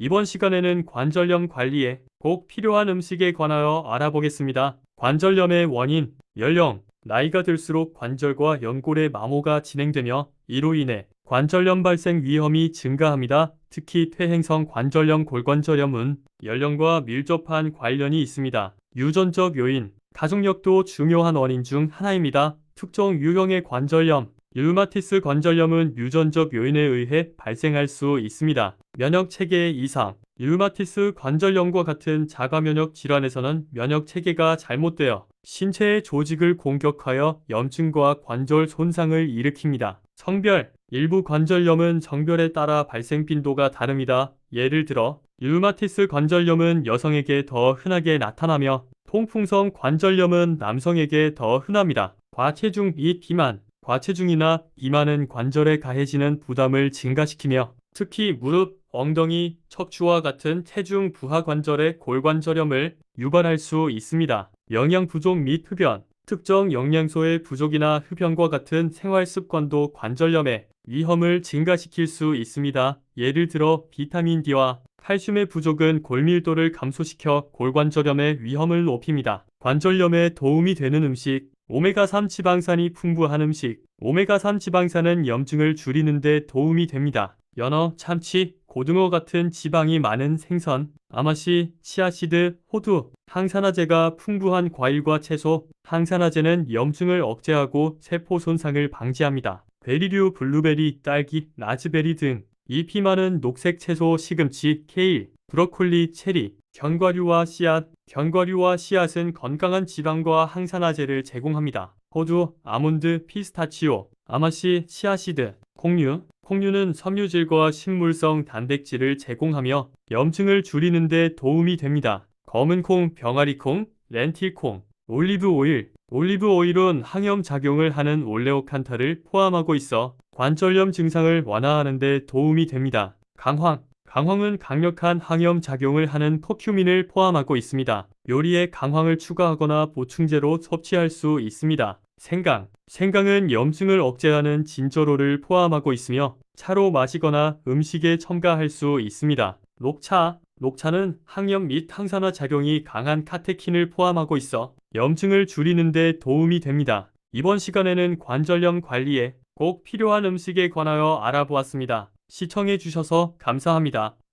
이번 시간에는 관절염 관리에 꼭 필요한 음식에 관하여 알아보겠습니다. 관절염의 원인, 연령, 나이가 들수록 관절과 연골의 마모가 진행되며 이로 인해 관절염 발생 위험이 증가합니다. 특히 퇴행성 관절염 골관절염은 연령과 밀접한 관련이 있습니다. 유전적 요인, 가족력도 중요한 원인 중 하나입니다. 특정 유형의 관절염, 류마티스 관절염은 유전적 요인에 의해 발생할 수 있습니다. 면역 체계 이상, 류마티스 관절염과 같은 자가 면역 질환에서는 면역 체계가 잘못되어 신체의 조직을 공격하여 염증과 관절 손상을 일으킵니다. 성별, 일부 관절염은 정별에 따라 발생 빈도가 다릅니다. 예를 들어, 류마티스 관절염은 여성에게 더 흔하게 나타나며 통풍성 관절염은 남성에게 더 흔합니다. 과체중 및 비만, 과체중이나 비만은 관절에 가해지는 부담을 증가시키며 특히 무릎, 엉덩이, 척추와 같은 체중 부하 관절의 골관절염을 유발할 수 있습니다. 영양 부족 및 흡연, 특정 영양소의 부족이나 흡연과 같은 생활 습관도 관절염의 위험을 증가시킬 수 있습니다. 예를 들어 비타민 D와 칼슘의 부족은 골밀도를 감소시켜 골관절염의 위험을 높입니다. 관절염에 도움이 되는 음식, 오메가3 지방산이 풍부한 음식, 오메가3 지방산은 염증을 줄이는 데 도움이 됩니다. 연어, 참치, 고등어 같은 지방이 많은 생선, 아마씨, 치아시드, 호두, 항산화제가 풍부한 과일과 채소, 항산화제는 염증을 억제하고 세포 손상을 방지합니다. 베리류, 블루베리, 딸기, 라즈베리 등 잎이 많은 녹색 채소, 시금치, 케일, 브로콜리, 체리, 견과류와 씨앗, 견과류와 씨앗은 건강한 지방과 항산화제를 제공합니다. 호두, 아몬드, 피스타치오, 아마씨, 치아시드, 콩류, 콩류는 섬유질과 식물성 단백질을 제공하며 염증을 줄이는 데 도움이 됩니다. 검은콩, 병아리콩, 렌틸콩, 올리브 오일, 올리브 오일은 항염 작용을 하는 올레오칸타를 포함하고 있어 관절염 증상을 완화하는 데 도움이 됩니다. 강황, 강황은 강력한 항염 작용을 하는 커큐민을 포함하고 있습니다. 요리에 강황을 추가하거나 보충제로 섭취할 수 있습니다. 생강, 생강은 염증을 억제하는 진저로를 포함하고 있으며 차로 마시거나 음식에 첨가할 수 있습니다. 녹차, 녹차는 항염 및 항산화 작용이 강한 카테킨을 포함하고 있어 염증을 줄이는 데 도움이 됩니다. 이번 시간에는 관절염 관리에 꼭 필요한 음식에 관하여 알아보았습니다. 시청해 주셔서 감사합니다.